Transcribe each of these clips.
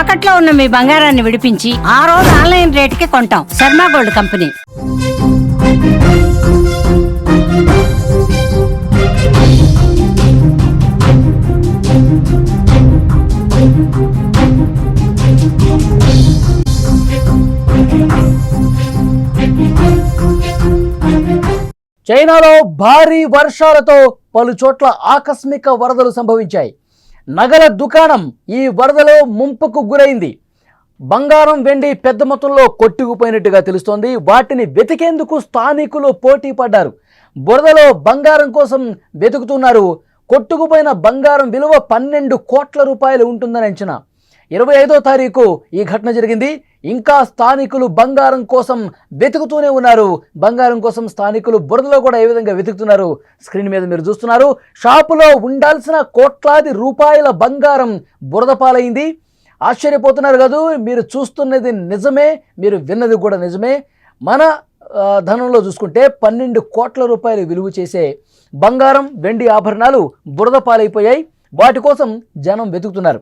తాకట్లో ఉన్న మీ బంగారాన్ని విడిపించి ఆ రోజు ఆన్లైన్ రేటుకి కొంటాం. Sharma gold company. చైనాలో భారీ వర్షాలతో పలు చోట్ల ఆకస్మిక వరదలు సంభవించాయి. నగల దుకాణం ఈ వరదలో ముంపుకు గురైంది. బంగారం వెండి పెద్ద మొత్తంలో కొట్టుకుపోయినట్టుగా తెలుస్తోంది. వాటిని వెతికేందుకు స్థానికులు పోటీ పడ్డారు. బురదలో బంగారం కోసం వెతుకుతున్నారు. కొట్టుకుపోయిన బంగారం విలువ పన్నెండు కోట్ల రూపాయలు ఉంటుందని అంచనా. ఇరవై ఐదో తారీఖు ఈ ఘటన జరిగింది. ఇంకా స్థానికులు బంగారం కోసం వెతుకుతూనే ఉన్నారు. బంగారం కోసం స్థానికులు బురదలో కూడా ఏ విధంగా వెతుకుతున్నారు? స్క్రీన్ మీద మీరు చూస్తున్నారు. షాపులో ఉండాల్సిన కోట్లాది రూపాయల బంగారం బురద పాలైంది. ఆశ్చర్యపోతున్నారు కాదు మీరు చూస్తున్నది నిజమే మీరు విన్నది కూడా నిజమే. మన ధనంలో చూసుకుంటే పన్నెండు కోట్ల రూపాయలు విలువ చేసే బంగారం వెండి ఆభరణాలు బురద పాలైపోయాయి. వాటి కోసం జనం వెతుకుతున్నారు.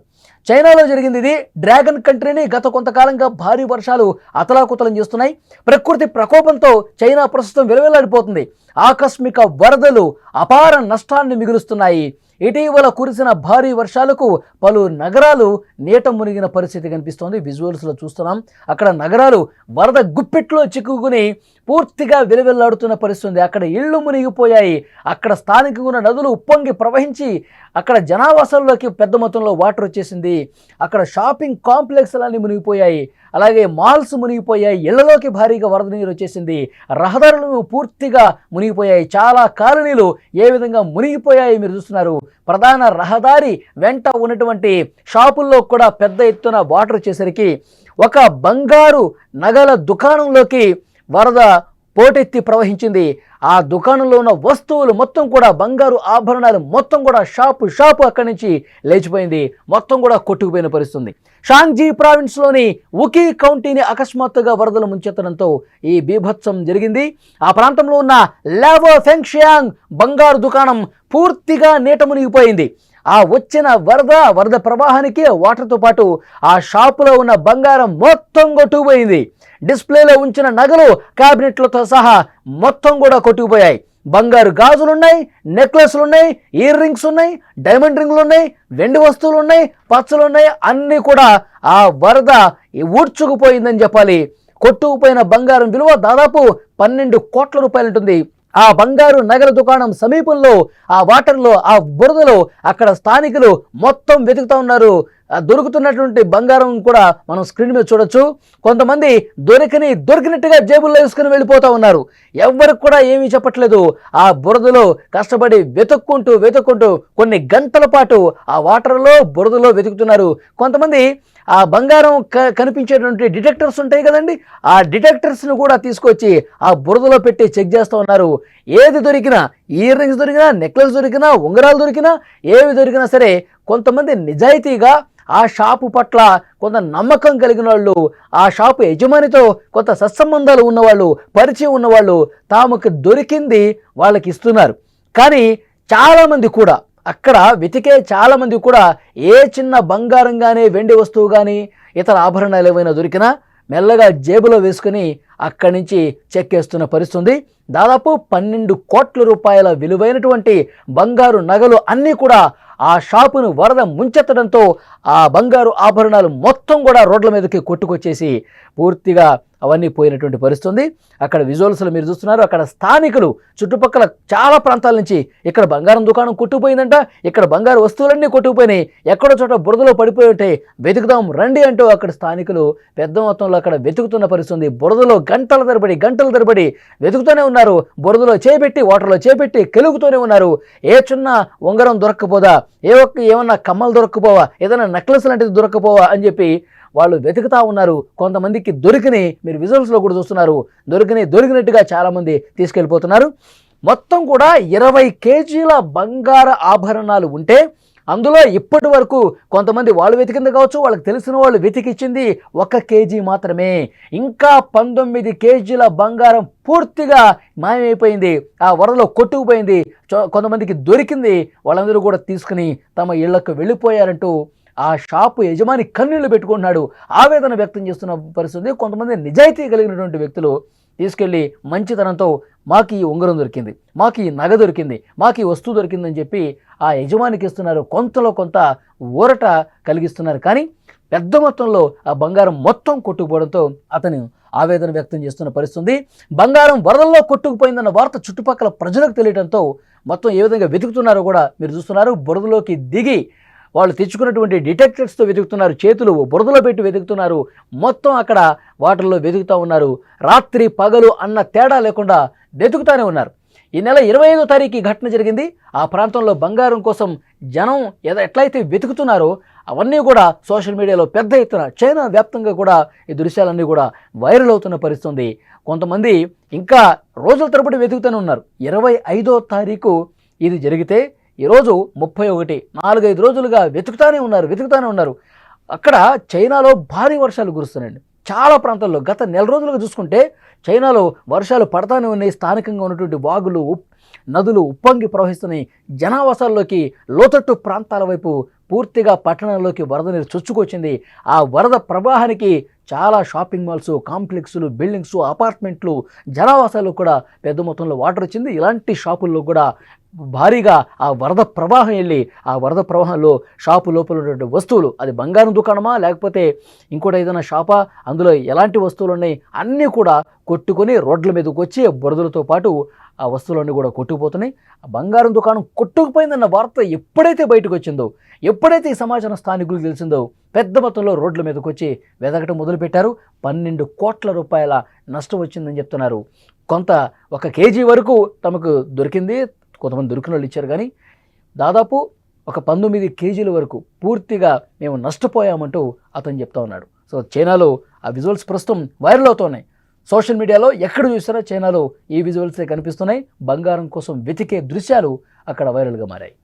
చైనాలో జరిగింది ఇది. డ్రాగన్ కంట్రీని గత కొంతకాలంగా భారీ వర్షాలు అతలాకుతలం చేస్తున్నాయి. ప్రకృతి ప్రకోపంతో చైనా ప్రస్తుతం విలువెల్లాడిపోతుంది. ఆకస్మిక వరదలు అపార నష్టాన్ని మిగులుస్తున్నాయి. ఇటీవల కురిసిన భారీ వర్షాలకు పలు నగరాలు నీట మునిగిన పరిస్థితి కనిపిస్తోంది. విజువల్స్లో చూస్తున్నాం. అక్కడ నగరాలు వరద గుప్పెట్లో చిక్కుకుని పూర్తిగా విలువెల్లాడుతున్న పరిస్థితి అక్కడ ఇళ్ళు మునిగిపోయాయి. అక్కడ స్థానికంగా నదులు ఉప్పొంగి ప్రవహించి అక్కడ జనావాసాల్లోకి పెద్ద మొత్తంలో వాటర్ వచ్చేసింది. అక్కడ షాపింగ్ కాంప్లెక్స్లన్నీ మునిగిపోయాయి. అలాగే మాల్స్ మునిగిపోయాయి ఇళ్ళలోకి భారీగా వరద నీరు వచ్చేసింది. రహదారులు పూర్తిగా మునిగిపోయాయి. చాలా కాలనీలు ఏ విధంగా మునిగిపోయాయి మీరు చూస్తున్నారు. ప్రధాన రహదారి వెంట ఉన్నటువంటి షాపుల్లో కూడా పెద్ద ఎత్తున వాటర్ వచ్చేసరికి ఒక బంగారు నగల దుకాణంలోకి వరద పోటెత్తి ప్రవహించింది. ఆ దుకాణంలో ఉన్న వస్తువులు మొత్తం కూడా బంగారు ఆభరణాలు మొత్తం కూడా షాపు షాపు అక్కడి నుంచి లేచిపోయింది. మొత్తం కూడా కొట్టుకుపోయిన పరిస్థితుంది. షాంగ్జీ ప్రావిన్స్లోని ఉకీ కౌంటీని అకస్మాత్తుగా వరదలు ముంచెత్తడంతో ఈ బీభత్సం జరిగింది. ఆ ప్రాంతంలో ఉన్న లావో ఫెంగ్షియాంగ్ బంగారు దుకాణం పూర్తిగా నీట మునిగిపోయింది. ఆ వచ్చిన వరద వరద ప్రవాహానికి వాటర్తో పాటు ఆ షాపులో ఉన్న బంగారం మొత్తం కొట్టుకుపోయింది. డిస్ప్లేలో ఉంచిన నగలు క్యాబినెట్లతో సహా మొత్తం కూడా కొట్టుకుపోయాయి. బంగారు గాజులున్నాయి నెక్లెస్లున్నాయి నెక్లెస్లు ఉన్నాయి ఇయర్ రింగ్స్ ఉన్నాయి డైమండ్ రింగ్లు ఉన్నాయి వెండి వస్తువులు ఉన్నాయి పచ్చలు ఉన్నాయి అన్నీ కూడా ఆ వరద ఊడ్చుకుపోయిందని చెప్పాలి. కొట్టుకుపోయిన బంగారం విలువ దాదాపు పన్నెండు కోట్ల రూపాయలు ఉంటుంది ఆ బంగారు నగర దుకాణం సమీపంలో ఆ వాటర్లో ఆ బురదలో అక్కడ స్థానికులు మొత్తం వెతుకుతా ఉన్నారు. ఆ దొరుకుతున్నటువంటి బంగారం కూడా మనం స్క్రీన్ మీద చూడొచ్చు. కొంతమంది దొరికని దొరికినట్టుగా జేబుల్లో వేసుకుని వెళ్ళిపోతా ఉన్నారు. ఎవ్వరికి కూడా ఏమీ చెప్పట్లేదు. ఆ బురదలో కష్టపడి వెతుక్కుంటూ వెతుక్కుంటూ కొన్ని గంటల పాటు ఆ వాటర్లో బురదలో వెతుకుతున్నారు. కొంతమంది ఆ బంగారం క కనిపించేటువంటి డిటెక్టర్స్ ఉంటాయి కదండి. ఆ డిటెక్టర్స్ను కూడా తీసుకొచ్చి ఆ బురదలో పెట్టి చెక్ చేస్తూ ఉన్నారు. ఏది దొరికినా ఇయర్ రింగ్స్ దొరికినా నెక్లెస్ దొరికినా ఉంగరాలు దొరికినా ఏవి దొరికినా సరే కొంతమంది నిజాయితీగా ఆ షాపు పట్ల కొంత నమ్మకం కలిగిన వాళ్ళు ఆ షాపు యజమానితో కొంత సత్సంబంధాలు ఉన్నవాళ్ళు పరిచయం ఉన్నవాళ్ళు తాముకు దొరికింది వాళ్ళకి ఇస్తున్నారు. కానీ చాలామంది కూడా అక్కడ వెతికే చాలామంది కూడా ఏ చిన్న బంగారం కానీ వెండి వస్తువు కానీ ఇతర ఆభరణాలు ఏవైనా దొరికినా మెల్లగా జేబులో వేసుకుని అక్కడి నుంచి చెక్కేస్తున్న పరిస్థితి ఉంది దాదాపు పన్నెండు కోట్ల రూపాయల విలువైనటువంటి బంగారు నగలు అన్నీ కూడా ఆ షాపును వరద ముంచెత్తడంతో ఆ బంగారు ఆభరణాలు మొత్తం కూడా రోడ్ల మీదకి కొట్టుకొచ్చేసి పూర్తిగా అవన్నీ పోయినటువంటి పరిస్థితి ఉంది అక్కడ విజువల్స్లో మీరు చూస్తున్నారు అక్కడ స్థానికులు చుట్టుపక్కల చాలా ప్రాంతాల నుంచి ఇక్కడ బంగారం దుకాణం కొట్టుకుపోయిందంట. ఇక్కడ బంగారు వస్తువులన్నీ కొట్టుకుపోయినాయి. ఎక్కడో చోట బురదలో పడిపోయి ఉంటే వెతుకుదాం రండి అంటూ అక్కడ స్థానికులు పెద్ద మొత్తంలో అక్కడ వెతుకుతున్న పరిస్థితి ఉంది బురదలో గంటల తరబడి గంటల తరబడి వెతుకుతూనే ఉన్నారు. బురదలో చేపెట్టి వాటర్లో చేపెట్టి కెలుగుతూనే ఉన్నారు. ఏ చిన్న ఉంగరం దొరక్కపోదా? ఏ ఒక్క ఏమన్నా కమ్మలు దొరక్కపోవా? ఏదైనా నెక్లెస్ లాంటిది దొరక్కపోవా? అని చెప్పి వాళ్ళు వెతుకుతా ఉన్నారు. కొంతమందికి దొరికిని మీరు విజువల్స్లో కూడా చూస్తున్నారు. దొరికిని దొరికినట్టుగా చాలామంది తీసుకెళ్ళిపోతున్నారు. మొత్తం కూడా ఇరవై కేజీల బంగార ఆభరణాలు ఉంటే అందులో ఇప్పటి వరకు కొంతమంది వాళ్ళు వెతికింది కావచ్చు వాళ్ళకి తెలిసిన వాళ్ళు వెతికిచ్చింది ఒక కేజీ మాత్రమే. ఇంకా పంతొమ్మిది కేజీల బంగారం పూర్తిగా మాయమైపోయింది. ఆ వరలో కొట్టుకుపోయింది. చో- కొంతమందికి దొరికింది. వాళ్ళందరూ కూడా తీసుకుని తమ ఇళ్ళకు వెళ్ళిపోయారంటూ ఆ షాపు యజమాని కన్నీళ్ళు పెట్టుకుంటున్నాడు. ఆవేదన వ్యక్తం చేస్తున్న పరిస్థితి. కొంతమంది నిజాయితీ కలిగినటువంటి వ్యక్తులు తీసుకెళ్ళి మంచితనంతో మాకు ఈ ఉంగరం దొరికింది మాకు ఈ నగ దొరికింది మాకు ఈ వస్తువు దొరికిందని చెప్పి ఆ యజమానికి ఇస్తున్నారు. కొంతలో కొంత ఊరట కలిగిస్తున్నారు. కానీ పెద్ద మొత్తంలో ఆ బంగారం మొత్తం కొట్టుకుపోవడంతో అతను ఆవేదన వ్యక్తం చేస్తున్న పరిస్థితుంది. బంగారం వరదల్లో కొట్టుకుపోయిందన్న వార్త చుట్టుపక్కల ప్రజలకు తెలియడంతో మొత్తం ఏ విధంగా వెతుకుతున్నారో కూడా మీరు చూస్తున్నారు. బురదలోకి దిగి వాళ్ళు తెచ్చుకున్నటువంటి డిటెక్టర్స్తో వెతుకుతున్నారు చేతులు బురదలో పెట్టి వెతుకుతున్నారు మొత్తం అక్కడ వాటర్లో వెతుకుతూ ఉన్నారు. రాత్రి పగలు అన్న తేడా లేకుండా వెతుకుతానే ఉన్నారు. ఈ నెల ఇరవై ఐదో తారీఖు ఘటన జరిగింది. ఆ ప్రాంతంలో బంగారం కోసం జనం ఎద- ఎట్లయితే వెతుకుతున్నారో అవన్నీ కూడా సోషల్ మీడియాలో పెద్ద ఎత్తున చైనా వ్యాప్తంగా కూడా ఈ దృశ్యాలన్నీ కూడా వైరల్ అవుతున్న పరిస్థితుంది. కొంతమంది ఇంకా రోజుల తరబడి వెతుకుతూనే ఉన్నారు. ఇరవై ఐదో తారీఖు ఇది జరిగితే ఈరోజు ముప్పై ఒకటి నాలుగైదు రోజులుగా వెతుకుతానే ఉన్నారు వెతుకుతానే ఉన్నారు. అక్కడ చైనాలో భారీ వర్షాలు కురుస్తున్నాయండి. చాలా ప్రాంతాల్లో గత నెల రోజులుగా చూసుకుంటే చైనాలో వర్షాలు పడతానే ఉన్నాయి. స్థానికంగా ఉన్నటువంటి వాగులు ఉప్- నదులు ఉప్పొంగి ప్రవహిస్తున్నాయి. జనావాసాల్లోకి లోతట్టు ప్రాంతాల వైపు పూర్తిగా పట్టణంలోకి వరద నీరు చొచ్చుకొచ్చింది. ఆ వరద ప్రవాహానికి చాలా షాపింగ్ మాల్స్ కాంప్లెక్స్లు బిల్డింగ్స్ అపార్ట్మెంట్లు జనావాసాలు కూడా పెద్ద మొత్తంలో వాటర్ వచ్చింది. ఇలాంటి షాపుల్లో కూడా భారీగా ఆ వరద ప్రవాహం వెళ్ళి ఆ వరద ప్రవాహంలో షాపు లోపల ఉన్నటువంటి వస్తువులు అది బంగారం దుకాణమా? లేకపోతే ఇంకోటి ఏదైనా షాపా? అందులో ఎలాంటి వస్తువులు ఉన్నాయి? అన్నీ కూడా కొట్టుకొని రోడ్ల మీదకి వచ్చి బురదలతో పాటు ఆ వస్తువులన్నీ కూడా కొట్టుకుపోతున్నాయి. ఆ బంగారం దుకాణం కొట్టుకుపోయిందన్న వార్త ఎప్పుడైతే బయటకు వచ్చిందో ఎప్పుడైతే ఈ సమాచారం స్థానికులకు తెలిసిందో పెద్ద మొత్తంలో రోడ్ల మీదకి వచ్చి వెతకటం మొదలుపెట్టారు. పన్నెండు కోట్ల రూపాయల నష్టం వచ్చిందని చెప్తున్నారు. కొంత ఒక కేజీ వరకు తమకు దొరికింది. కొంతమంది దొరికిన వాళ్ళు ఇచ్చారు. కానీ దాదాపు ఒక పంతొమ్మిది కేజీల వరకు పూర్తిగా మేము నష్టపోయామంటూ అతను చెప్తా ఉన్నాడు. సో చైనాలో ఆ విజువల్స్ ప్రస్తుతం వైరల్ అవుతున్నాయి సోషల్ మీడియాలో ఎక్కడ చూసినా చైనాలో ఈ విజువల్సే కనిపిస్తున్నాయి. బంగారం కోసం వెతికే దృశ్యాలు అక్కడ వైరల్గా మారాయి.